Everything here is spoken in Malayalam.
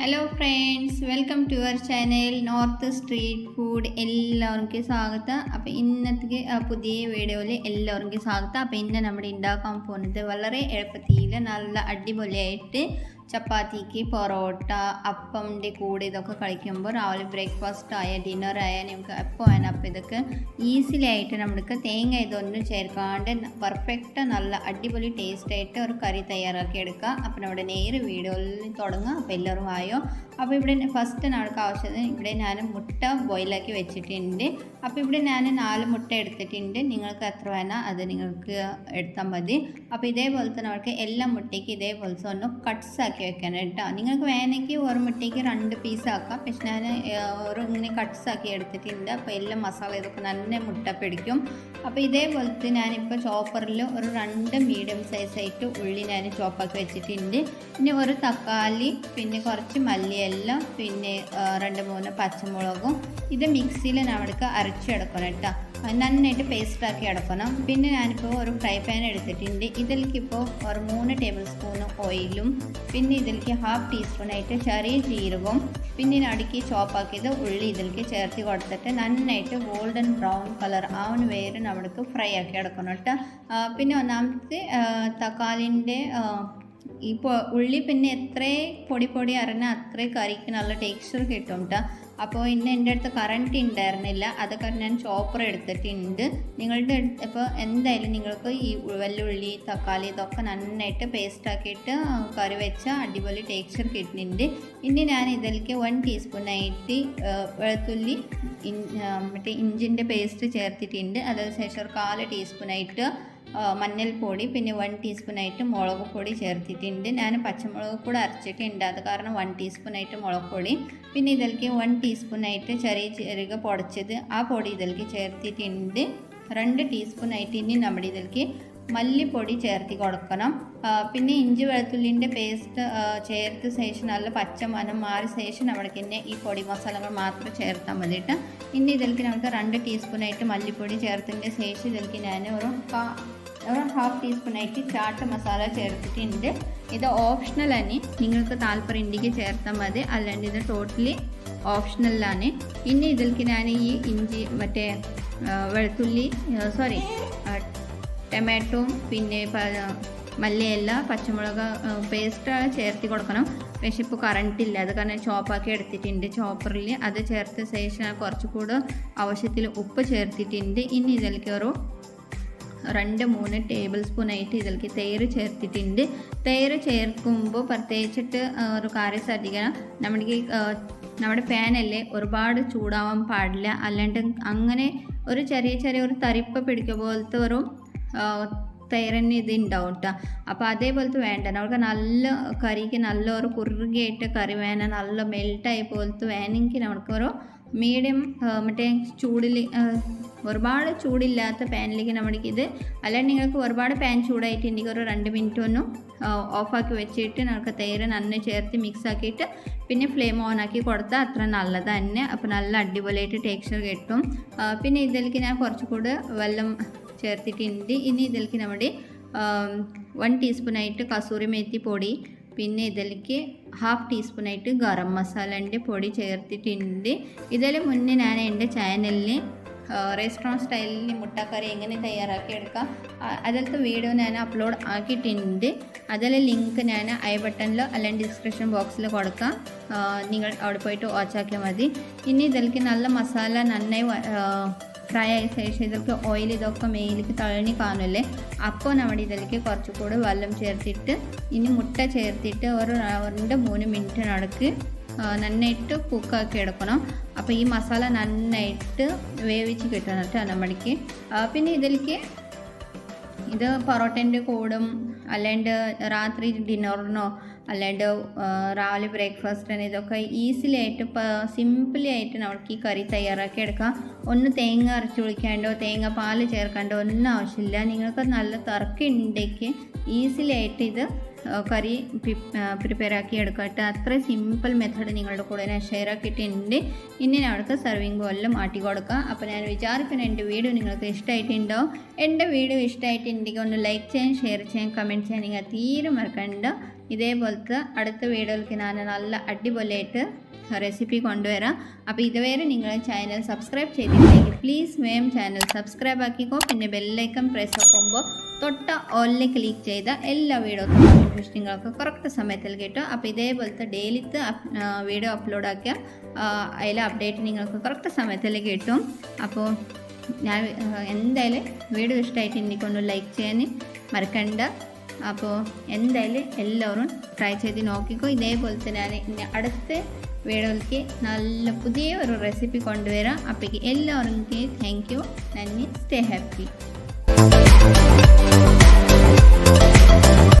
Hello friends welcome to our channel north street food എല്ലാവർക്കും സ്വാഗതം. അപ്പോൾ ഇന്നത്തെ പുതിയ വീഡിയോയിൽ എല്ലാവർക്കും സ്വാഗതം. അപ്പോൾ ഇന്ന് നമ്മൾ ഉണ്ടാക്കാൻ പോകുന്നത് വളരെ എളുപ്പത്തിൽ നല്ല അടിപൊളിയായിട്ട് ചപ്പാത്തിക്ക് പൊറോട്ട അപ്പമിന്റെ കൂടെ ഇതൊക്കെ കഴിക്കുമ്പോൾ രാവിലെ ബ്രേക്ക്ഫാസ്റ്റ് ആയ ഡിന്നർ ആയ നമുക്ക് എപ്പോൾ വേണം അപ്പോൾ ഇതൊക്കെ ഈസിലി ആയിട്ട് നമുക്ക് തേങ്ങ ഇതൊന്നും ചേർക്കാണ്ട് പെർഫെക്റ്റ് നല്ല അടിപൊളി ടേസ്റ്റ് ആയിട്ട് ഒരു കറി തയ്യാറാക്കി എടുക്കുക. അപ്പോൾ നമ്മുടെ നേരെ വീഡിയോയിൽ തുടങ്ങുക. അപ്പോൾ എല്ലാവരും ആയോ അപ്പോൾ ഇവിടെ ഫസ്റ്റ് നമുക്ക് ആവശ്യത്തിന് ഇവിടെ ഞാൻ മുട്ട ബോയിലാക്കി വെച്ചിട്ടുണ്ട്. അപ്പോൾ ഇവിടെ ഞാൻ നാല് മുട്ട എടുത്തിട്ടുണ്ട്. നിങ്ങൾക്ക് എത്ര വേണം അത് നിങ്ങൾക്ക് എടുത്താൽ മതി. അപ്പോൾ ഇതേപോലത്തെ നമുക്ക് എല്ലാ മുട്ടയ്ക്ക് ഇതേപോലത്തെ ഒന്ന് കട്ട്സ് ആക്കി വെക്കണം കേട്ടോ നിങ്ങൾക്ക് വേണമെങ്കിൽ ഒരു മുട്ടയ്ക്ക് രണ്ട് പീസ് ആക്കാം. പക്ഷെ ഞാൻ ഒരു ഇങ്ങനെ കട്ട്സ് ആക്കി എടുത്തിട്ടുണ്ട്. അപ്പോൾ എല്ലാം മസാല ഇതൊക്കെ നല്ല മുട്ട പിടിക്കും. അപ്പോൾ ഇതേപോലത്തെ ഞാനിപ്പോൾ ചോപ്പറിൽ ഒരു രണ്ട് മീഡിയം സൈസായിട്ട് ഉള്ളി ഞാൻ ചോപ്പാക്കി വെച്ചിട്ടുണ്ട്. പിന്നെ ഒരു തക്കാളി പിന്നെ കുറച്ച് മല്ലിയെല്ലാം പിന്നെ രണ്ട് മൂന്ന് പച്ചമുളകും. ഇത് മിക്സിയിൽ നമ്മൾക്ക് അരച്ചെടുക്കണം കേട്ടോ. നന്നായിട്ട് പേസ്റ്റാക്കി അടക്കണം. പിന്നെ ഞാനിപ്പോൾ ഒരു ഫ്രൈ പാൻ എടുത്തിട്ടുണ്ട്. ഇതിലേക്കിപ്പോൾ ഒരു മൂന്ന് ടേബിൾ സ്പൂൺ ഓയിലും പിന്നെ ഇതിലേക്ക് ഹാഫ് ടീസ്പൂണായിട്ട് ചെറിയ ജീരകവും പിന്നെ അടുക്കി ചോപ്പാക്കിയത് ഉള്ളി ഇതിലേക്ക് ചേർത്ത് കൊടുത്തിട്ട് നന്നായിട്ട് ഗോൾഡൻ ബ്രൗൺ കളർ ആവുന്ന വേറെ നമ്മൾക്ക് ഫ്രൈ ആക്കി എടുക്കണം കേട്ടോ. പിന്നെ ഒന്നാമത്തെ തക്കാളിന്റെ പൊ- ഉള്ളി പിന്നെ എത്ര പൊടി പൊടി അറിഞ്ഞാൽ അത്രയും കറിക്ക് നല്ല ടെക്സ്ചർ കിട്ടും കേട്ടോ. അപ്പോൾ ഇന്ന് എന്റെ അടുത്ത് കറണ്ട് ഉണ്ടായിരുന്നില്ല അതൊക്കെ ഞാൻ ചോപ്പർ എടുത്തിട്ടുണ്ട്. നിങ്ങളുടെ അടുത്ത് ഇപ്പോൾ എന്തായാലും നിങ്ങൾക്ക് ഈ വെല്ലുള്ളി തക്കാളി ഇതൊക്കെ നന്നായിട്ട് പേസ്റ്റ് ആക്കിയിട്ട് കറി വെച്ച അടിപൊളി ടെക്സ്ചർ കിട്ടുന്നുണ്ട്. ഇനി ഞാൻ ഇതിലേക്ക് വൺ ടീസ്പൂണായിട്ട് വെളുത്തുള്ളി മറ്റേ ഇഞ്ചിന്റെ പേസ്റ്റ് ചേർത്തിട്ടുണ്ട്. അതിനുശേഷം ഒരു കാൽ ടീസ്പൂണായിട്ട് മഞ്ഞൾപ്പൊടി പിന്നെ വൺ ടീസ്പൂണായിട്ട് മുളക് പൊടി ചേർത്തിട്ടുണ്ട്. ഞാൻ പച്ചമുളക് കൂടെ അരച്ചിട്ടുണ്ട്. അത് കാരണം വൺ ടീസ്പൂണായിട്ട് മുളക് പൊടി. പിന്നെ ഇതിലേക്ക് വൺ ടീസ്പൂണായിട്ട് ചെറിയ ചെറുക പൊടിച്ചത് ആ പൊടി ഇതിലേക്ക് ചേർത്തിട്ടുണ്ട്. രണ്ട് ടീസ്പൂണായിട്ട് ഇനി നമ്മുടെ ഇതിലേക്ക് മല്ലിപ്പൊടി ചേർത്തി കൊടുക്കണം. പിന്നെ ഇഞ്ചി വെളുത്തുള്ളിന്റെ പേസ്റ്റ് ചേർത്ത ശേഷം നല്ല പച്ച മനം മാറിയ ശേഷം നമ്മൾക്ക് പിന്നെ ഈ പൊടി മസാലകൾ മാത്രം ചേർത്താൽ മതി കേട്ടോ. ഇനി ഇതിലേക്ക് നമുക്ക് രണ്ട് ടീസ്പൂണായിട്ട് മല്ലിപ്പൊടി ചേർത്തതിന്റെ ശേഷം ഇതിലേക്ക് ഞാൻ ഒരു ഒരു ഹാഫ് ടീസ്പൂണായിട്ട് ചാട്ട് മസാല ചേർത്തിട്ടുണ്ട്. ഇത് ഓപ്ഷണൽ ആണ്. നിങ്ങൾക്ക് താല്പര്യം ഉണ്ടെങ്കിൽ ചേർത്താൽ മതി. അല്ലാണ്ട് ഇത് ടോട്ടലി ഓപ്ഷണലാണ് ഇനി ഇതിൽക്ക് ഞാൻ ഈ ഇഞ്ചി മറ്റേ വെളുത്തുള്ളി സോറി ടൊമാറ്റോ പിന്നെ മല്ലിയില പച്ചമുളക് പേസ്റ്റ് ചേർത്തി കൊടുക്കണം. പക്ഷെ ഇപ്പോൾ കറണ്ട് ഇല്ല. അത് കാരണം ചോപ്പാക്കി എടുത്തിട്ടുണ്ട്. ചോപ്പറിൽ അത് ചേർത്ത ശേഷം കുറച്ചുകൂടെ ആവശ്യത്തിൽ ഉപ്പ് ചേർത്തിട്ടുണ്ട്. ഇനി ഇതിലേക്ക് ഒരു രണ്ട് മൂന്ന് ടേബിൾ സ്പൂൺ ആയിട്ട് ഇതിലേക്ക് തേര് ചേർത്തിട്ടുണ്ട്. തേര് ചേർക്കുമ്പോൾ പ്രത്യേകിച്ചിട്ട് ഒരു കാര്യം ശ്രദ്ധിക്കണം. നമ്മുടെ നമ്മുടെ പാനല്ലേ ഒരുപാട് ചൂടാവാൻ പാടില്ല. അല്ലാണ്ട് അങ്ങനെ ഒരു ചെറിയ ചെറിയ ഒരു തരിപ്പ് പിടിക്കുക പോലത്തെ ഒരു തേരന് ഇത് ഉണ്ടാവും കേട്ടോ അപ്പോൾ അതേപോലത്തെ വേണ്ട. നമുക്ക് നല്ല കറിക്ക് നല്ല ഒരു കുറുകിയായിട്ട് കറി വേണം നല്ല മെൽട്ടായി പോലത്തെ വേണമെങ്കിൽ നമുക്ക് ഒരു മീഡിയം മറ്റേ ചൂടിൽ ഒരുപാട് ചൂടില്ലാത്ത പാനിലേക്ക് നമ്മൾക്ക് അല്ലാണ്ട് നിങ്ങൾക്ക് ഒരുപാട് പാൻ ചൂടായിട്ടുണ്ടെങ്കിൽ ഒരു രണ്ട് മിനിറ്റ് ഒന്നും ഓഫാക്കി വെച്ചിട്ട് നമുക്ക് തൈര് നന്നായി ചേർത്ത് മിക്സ് ആക്കിയിട്ട് പിന്നെ ഫ്ലെയിം ഓൺ ആക്കി കൊടുത്താൽ അത്ര നല്ലത് തന്നെ. അപ്പോൾ നല്ല അടിപൊളിയായിട്ട് ടെക്സ്ചർ കിട്ടും. പിന്നെ ഇതിലേക്ക് ഞാൻ കുറച്ചുകൂടെ വെള്ളം ചേർത്തിട്ടുണ്ട്. ഇനി ഇതിലേക്ക് നമ്മുടെ വൺ ടീസ്പൂണായിട്ട് കസൂറി മേത്തി പൊടി പിന്നെ ഇതിലേക്ക് ഹാഫ് ടീസ്പൂണായിട്ട് ഗരം മസാലന്റെ പൊടി ചേർത്തിട്ടുണ്ട്. ഇതിൽ മുന്നേ ഞാൻ എന്റെ ചാനലിൽ റെസ്റ്റോറന്റ് സ്റ്റൈലിൽ മുട്ടക്കറി എങ്ങനെ തയ്യാറാക്കി എടുക്കാം. അതിലത്തെ വീഡിയോ ഞാൻ അപ്ലോഡ് ആക്കിയിട്ടുണ്ട്. അതിലെ ലിങ്ക് ഞാൻ ഐ ബട്ടണിലോ അല്ലെങ്കിൽ ഡിസ്ക്രിപ്ഷൻ ബോക്സിൽ കൊടുക്കാം. നിങ്ങൾ അവിടെ പോയിട്ട് വാച്ച് ആക്കിയാൽ മതി. ഇനി ഇതിലേക്ക് നല്ല മസാല നന്നായി ഫ്രൈ ആയ ശേഷം ഇതൊക്കെ ഓയിൽ ഇതൊക്കെ മേലേക്ക് തഴഞ്ഞ് കാണുമല്ലേ അപ്പോൾ നമ്മുടെ ഇതിലേക്ക് കുറച്ചുകൂടി വെള്ളം ചേർത്തിട്ട് ഇനി മുട്ട ചേർത്തിട്ട് ഒരു രണ്ട് മൂന്ന് മിനിറ്റ് നടക്ക്. നന്നായിട്ട് കുക്കാക്കി എടുക്കണം. അപ്പോൾ ഈ മസാല നന്നായിട്ട് വേവിച്ച് കിട്ടണം കേട്ടോ പിന്നെ ഇതിലേക്ക് ഇത് പൊറോട്ടേന്റെ കൂടും അല്ലാണ്ട് രാത്രി ഡിന്നറിനോ അല്ലാണ്ട് രാവിലെ ബ്രേക്ക്ഫാസ്റ്റിന് ഇതൊക്കെ ഈസിലി ആയിട്ട് ഇപ്പോൾ സിമ്പിളി ആയിട്ട് നമുക്ക് ഈ കറി തയ്യാറാക്കി എടുക്കാം. ഒന്ന് തേങ്ങ അരച്ച് ഒഴിക്കാണ്ടോ തേങ്ങ പാൽ ചേർക്കാണ്ടോ ഒന്നും ആവശ്യമില്ല. നിങ്ങൾക്ക് നല്ല തർക്കുണ്ടെങ്കിൽ ഈസിലി ആയിട്ട് ഇത് കറി പ്രിപ്പയർ ആക്കി എടുക്കട്ടെ. കേട്ടോ അത്ര സിമ്പിൾ മെത്തേഡ് നിങ്ങളുടെ കൂടെ ഞാൻ ഷെയർ ആക്കിയിട്ടുണ്ട്. ഇനി ഞങ്ങൾക്ക് സെർവിങ് ബോളിൽ മാറ്റി കൊടുക്കാം. അപ്പോൾ ഞാൻ വിചാരിക്കുന്നു എന്റെ വീഡിയോ നിങ്ങൾക്ക് ഇഷ്ടമായിട്ടുണ്ടോ എന്റെ വീഡിയോ ഇഷ്ടമായിട്ടുണ്ടെങ്കിൽ ഒന്ന് ലൈക്ക് ചെയ്യാൻ ഷെയർ ചെയ്യാൻ കമന്റ് ചെയ്യാൻ നിങ്ങൾ തീരെ മറക്കണ്ട. ഇതേപോലത്തെ അടുത്ത വീഡിയോയിലേക്ക് ഞാൻ നല്ല അടിപൊളിയായിട്ട് റെസിപ്പി കൊണ്ടുവരാം. അപ്പോൾ ഇതുവരെ നിങ്ങൾ ചാനൽ സബ്സ്ക്രൈബ് ചെയ്തിട്ടുണ്ടെങ്കിൽ പ്ലീസ് വേം ചാനൽ സബ്സ്ക്രൈബ് ആക്കിക്കോ. പിന്നെ ബെല്ലൈക്കൺ പ്രസ് ആക്കുമ്പോൾ തൊട്ട ഓലിൽ ക്ലിക്ക് ചെയ്ത എല്ലാ വീഡിയോസും നോട്ടിഫിക്കേഷൻ നിങ്ങൾക്ക് കറക്റ്റ് സമയത്തിൽ കിട്ടും. അപ്പോൾ ഇതേപോലത്തെ ഡെയിലിത്തെ വീഡിയോ അപ്ലോഡ് ആക്കിയ അതിലെ അപ്ഡേറ്റ് നിങ്ങൾക്ക് കറക്റ്റ് സമയത്തിൽ കിട്ടും. അപ്പോൾ ഞാൻ എന്തായാലും വീഡിയോ ഇഷ്ടമായിട്ട് എനിക്കൊന്ന് ലൈക്ക് ചെയ്യാൻ മറക്കണ്ട. അപ്പോൾ എന്തായാലും എല്ലാവരും ട്രൈ ചെയ്ത് നോക്കിക്കോ. തന്നെ ഞാൻ അടുത്ത വീഡിയോയിലേക്ക് നല്ല പുതിയ ഒരു റെസിപ്പി കൊണ്ടുവരാം. അപ്പോഴേക്ക് എല്ലാവർക്കും താങ്ക് യു നന്ദി. Stay happy